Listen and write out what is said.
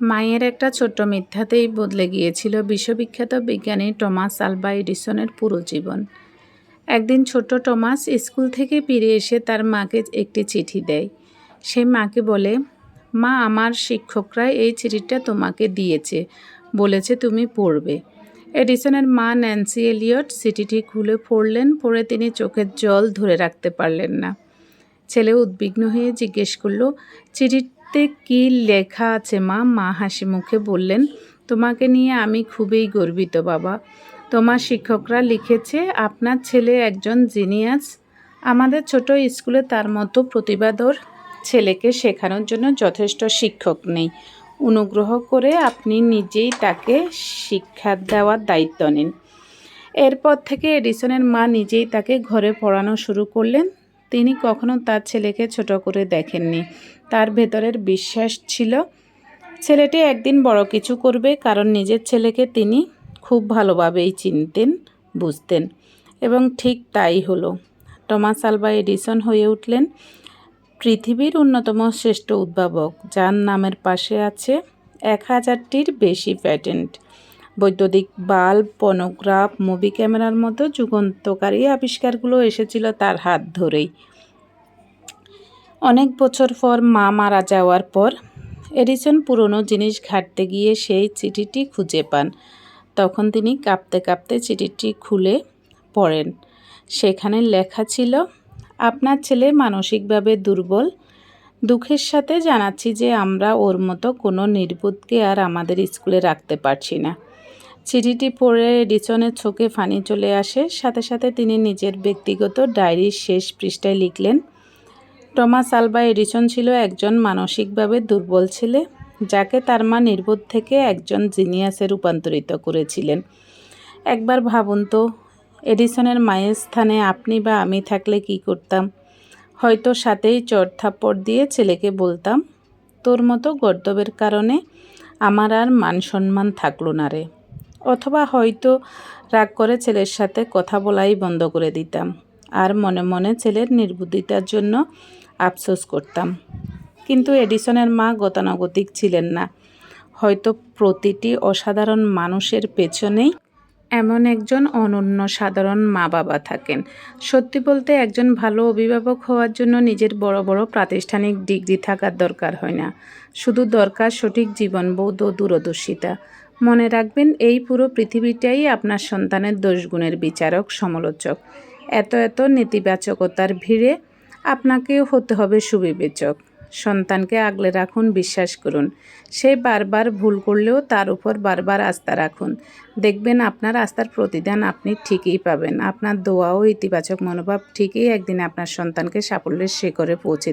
মায়ের একটা ছোট্ট মিথ্যাতেই বদলে গিয়েছিল বিশ্ববিখ্যাত বিজ্ঞানী টমাস আলবা এডিসনের পুরো জীবন। একদিন ছোট্ট টমাস স্কুল থেকে ফিরে এসে তার মাকে একটি চিঠি দেয়। সে মাকে বলে, মা, আমার শিক্ষকরা এই চিঠিটা তোমাকে দিয়েছে, বলেছে তুমি পড়বে। এডিসনের মা ন্যান্সি এলিয়ট চিঠিটি খুলে পড়লেন, পড়ে তিনি চোখের জল ধরে রাখতে পারলেন না। ছেলে উদ্বিগ্ন হয়ে জিজ্ঞেস করল চিঠিতে কি লেখা আছে মা? মা হাসি মুখে বললেন, তোমাকে নিয়ে আমি খুবই গর্বিত বাবা। তোমার শিক্ষকরা লিখেছে, আপনার ছেলে একজন জিনিয়াস। আমাদের ছোট স্কুলে তার মতো প্রতিবাদর ছেলেকে শেখানোর জন্য যথেষ্ট শিক্ষক নেই। অনুগ্রহ করে আপনি নিজেই তাকে শিক্ষা দেওয়ার দায়িত্ব নিন। এরপর থেকে এডিসনের মা নিজেই তাকে ঘরে পড়ানো শুরু করলেন। তিনি কখনো তার ছেলেকে ছোট করে দেখেননি। তার ভেতরের বিশ্বাস ছিল, ছেলেটি একদিন বড় কিছু করবে, কারণ নিজের ছেলেকে তিনি খুব ভালোভাবেই চিনতেন, বুঝতেন, এবং ঠিক তাই হলো। টমাস আলবা এডিসন হয়ে উঠলেন, পৃথিবীর অন্যতম শ্রেষ্ঠ উদ্ভাবক, যার নামের পাশে আছে এক হাজারটির বেশি প্যাটেন্ট বৈদ্যুতিক বাল্ব, পনোগ্রাফ, মুভি ক্যামেরার মতো যুগান্তকারী আবিষ্কারগুলো এসেছিল তার হাত ধরেই। অনেক বছর পর মা মারা যাওয়ার পর এডিসন পুরনো জিনিস ঘাটতে গিয়ে সেই চিঠিটি খুঁজে পান। তখন তিনি কাঁপতে কাঁপতে চিঠিটি খুলে পড়েন। সেখানে লেখা ছিল, আপনার ছেলে মানসিকভাবে দুর্বল। দুঃখের সাথে জানাচ্ছি যে আমরা ওর মতো কোনো নির্বোধকে আর আমাদের স্কুলে রাখতে পারছি না। চিঠিটি পড়ে এডিসনের চোখে ফানি চলে আসে। সাথে সাথে তিনি নিজের ব্যক্তিগত ডায়েরির শেষ পৃষ্ঠায় লিখলেন, টমাস আলবা এডিসন ছিল একজন মানসিকভাবে দুর্বল ছেলে, যাকে তার মা নির্বোধ থেকে একজন জিনিয়াসে রূপান্তরিত করেছিলেন। একবার ভাবুন তো, এডিসনের মায়ের স্থানে আপনি বা আমি থাকলে কি করতাম? হয়তো সাথেই চট থাপ্পড় দিয়ে ছেলেকে বলতাম, তোর মতো গর্দবের কারণে আমার আর মান সম্মান থাকল না রে। অথবা হয়তো রাগ করে ছেলের সাথে কথা বলাই বন্ধ করে দিতাম। আর মনে মনে ছেলের নির্বুদ্ধিতার জন্য আফসোস করতাম। কিন্তু এডিসনের মা গতানুগতিক ছিলেন না। হয়তো প্রতিটি অসাধারণ মানুষের পেছনেই এমন একজন অনন্য সাধারণ মা বাবা থাকেন। সত্যি বলতে একজন ভালো অভিভাবক হওয়ার জন্য নিজের বড় বড় প্রাতিষ্ঠানিক ডিগ্রি থাকার দরকার হয় না। শুধু দরকার সঠিক জীবনবোধ ও দূরদর্শিতা। মনে রাখবেন, এই পুরো পৃথিবীটাই আপনার সন্তানের দোষগুণের বিচারক, সমালোচক। এত এত নেতিবাচকতার ভিড়ে আপনাকেও হতে হবে সুবিবেচক। সন্তানকে আগলে রাখুন, বিশ্বাস করুন। সে বারবার ভুল করলেও তার উপর বারবার আস্থা রাখুন। দেখবেন, আপনার আস্থার প্রতিদান আপনি ঠিকই পাবেন। আপনার দোয়া ও ইতিবাচক মনোভাব ঠিকই একদিন আপনার সন্তানকে সাফল্যের শিখরে পৌঁছে